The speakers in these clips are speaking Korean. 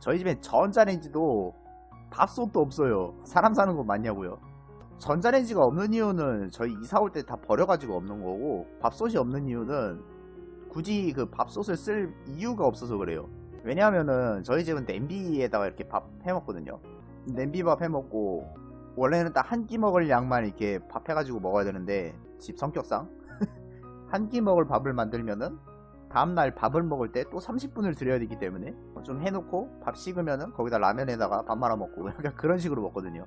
저희 집엔 전자레인지도 밥솥도 없어요. 사람 사는 거 맞냐고요. 전자레인지가 없는 이유는 저희 이사 올 때 다 버려가지고 없는 거고 밥솥이 없는 이유는 굳이 그 밥솥을 쓸 이유가 없어서 그래요. 왜냐하면은 저희 집은 냄비에다가 이렇게 밥 해먹거든요. 냄비밥 해먹고 원래는 딱 한 끼 먹을 양만 이렇게 밥 해가지고 먹어야 되는데 집 성격상 한 끼 먹을 밥을 만들면은 다음날 밥을 먹을 때 또 30분을 들여야 되기 때문에 좀 해놓고 밥 식으면은 거기다 라면에다가 밥 말아 먹고 약간 그런 식으로 먹거든요.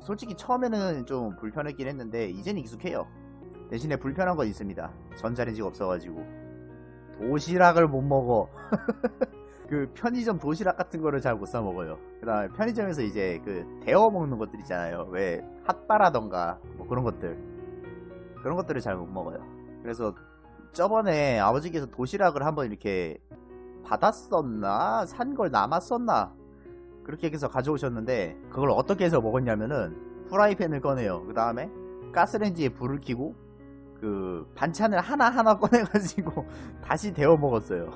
솔직히 처음에는 좀 불편했긴 했는데 이제는 익숙해요. 대신에 불편한 건 있습니다. 전자레인지가 없어가지고 도시락을 못 먹어. 그 편의점 도시락 같은 거를 잘 못 사 먹어요. 그다음에 편의점에서 이제 그 데워 먹는 것들 있잖아요. 왜 핫바라던가 뭐 그런 것들 그런 것들을 잘 못 먹어요. 그래서 저번에 아버지께서 도시락을 한번 이렇게 받았었나 산 걸 남았었나 그렇게 해서 가져오셨는데 그걸 어떻게 해서 먹었냐면은 프라이팬을 꺼내요. 그 다음에 가스레인지에 불을 켜고 그 반찬을 하나 하나 꺼내가지고 다시 데워 먹었어요.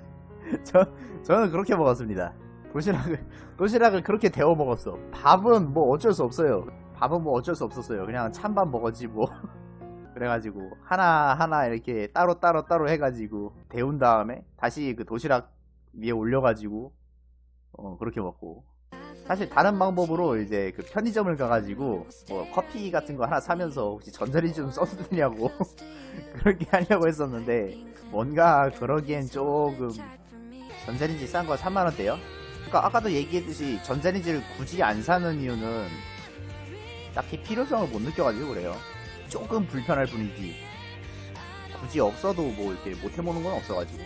저 저는 그렇게 먹었습니다. 도시락을 도시락을 그렇게 데워 먹었어. 밥은 뭐 어쩔 수 없어요. 밥은 뭐 어쩔 수 없었어요. 그냥 찬밥 먹었지 뭐. 그래가지고 하나 하나 이렇게 따로 따로 따로 해가지고 데운 다음에 다시 그 도시락 위에 올려가지고 어 그렇게 먹고 사실 다른 방법으로 이제 그 편의점을 가가지고 뭐 커피 같은 거 하나 사면서 혹시 전자레인지 좀 써주냐고 그렇게 하려고 했었는데 뭔가 그러기엔 조금 전자레인지 싼 거 3만 원대요. 그러니까 아까도 얘기했듯이 전자레인지를 굳이 안 사는 이유는 딱히 필요성을 못 느껴가지고 그래요. 조금 불편할 뿐이지. 굳이 없어도 뭐 이렇게 못 해먹는 건 없어가지고